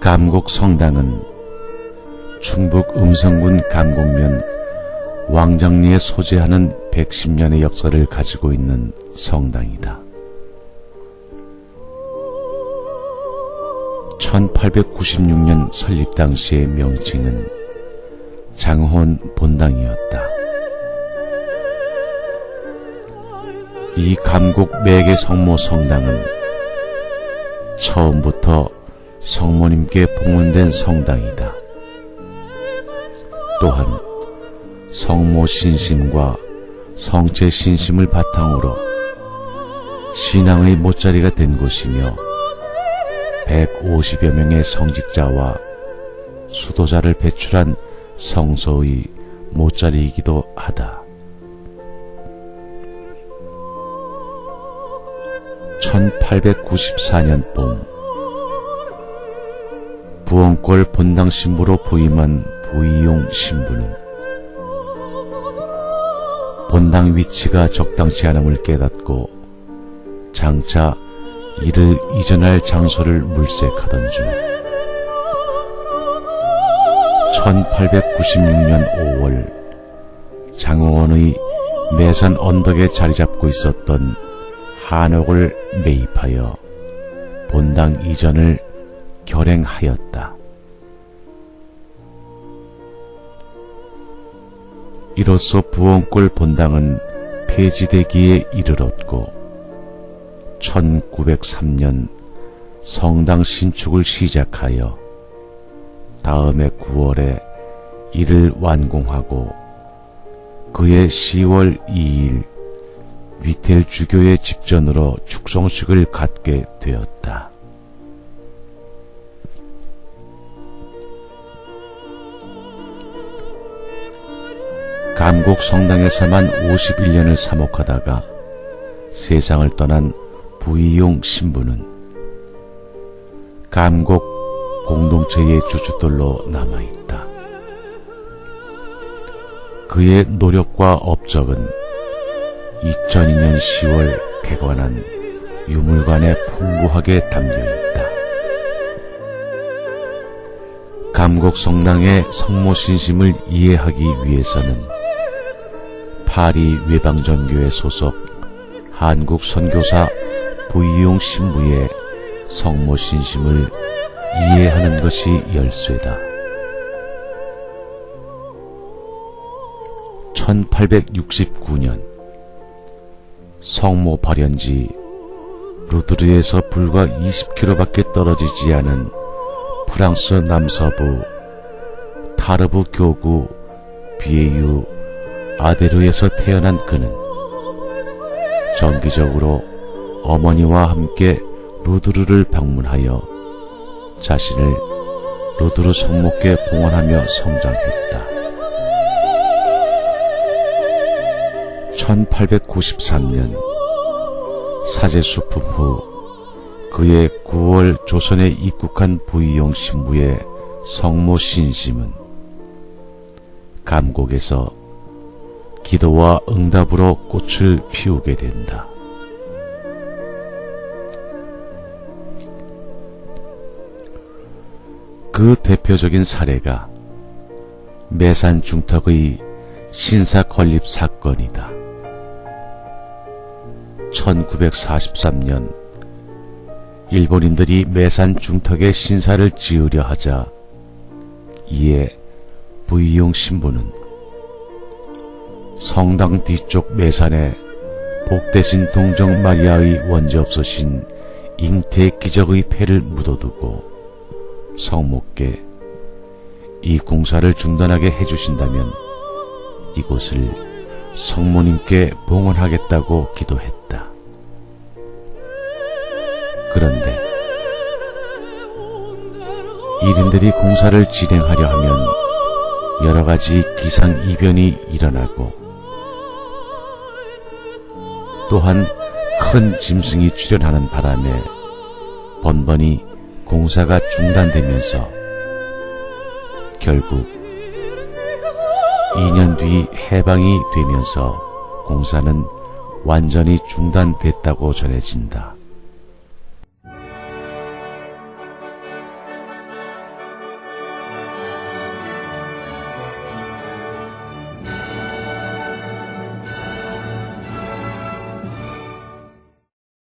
감곡 성당은 충북 음성군 감곡면 왕정리에 소재하는 110년의 역사를 가지고 있는 성당이다. 1896년 설립 당시의 명칭은 장혼 본당이었다. 이 감곡 매개 성모 성당은 처음부터 성모님께 봉헌된 성당이다. 또한 성모 신심과 성체 신심을 바탕으로 신앙의 못자리가 된 곳이며 150여 명의 성직자와 수도자를 배출한 성소의 못자리이기도 하다. 1894년 봄 부원골 본당 신부로 부임한 부이용 신부는 본당 위치가 적당치 않음을 깨닫고 장차 이를 이전할 장소를 물색하던 중 1896년 5월 장호원의 매산 언덕에 자리 잡고 있었던 한옥을 매입하여 본당 이전을 결행하였다. 이로써 부원골 본당은 폐지되기에 이르렀고 1903년 성당 신축을 시작하여 다음해 9월에 이를 완공하고 그해 10월 2일 위텔 주교의 집전으로 축성식을 갖게 되었다. 감곡 성당에서만 51년을 사목하다가 세상을 떠난 부이용 신부는 감곡 공동체의 주춧돌로 남아있다. 그의 노력과 업적은 2002년 10월 개관한 유물관에 풍부하게 담겨있다. 감곡 성당의 성모 신심을 이해하기 위해서는 파리 외방전교회 소속 한국 선교사 부이용 신부의 성모 신심을 이해하는 것이 열쇠다. 1869년 성모 발현지 루드르에서 불과 20km밖에 떨어지지 않은 프랑스 남서부 타르브 교구 비에유 아데르에서 태어난 그는 정기적으로 어머니와 함께 루드르를 방문하여 자신을 루드르 성목께 봉헌하며 성장했다. 1893년 사제 수품 후 그의 9월 조선에 입국한 부이용 신부의 성모 신심은 감곡에서 기도와 응답으로 꽃을 피우게 된다. 그 대표적인 사례가 매산 중턱의 신사 건립 사건이다. 1943년 일본인들이 매산 중턱에 신사를 지으려 하자 이에 부이용 신부는 성당 뒤쪽 매산에 복대신 동정 마리아의 원죄 없으신 잉태 기적의 패를 묻어두고 성목께 이 공사를 중단하게 해주신다면 이곳을 성모님께 봉헌하겠다고 기도했다. 그런데 일인들이 공사를 진행하려 하면 여러 가지 기상이변이 일어나고 또한 큰 짐승이 출현하는 바람에 번번이 공사가 중단되면서 결국 2년 뒤 해방이 되면서 공사는 완전히 중단됐다고 전해진다.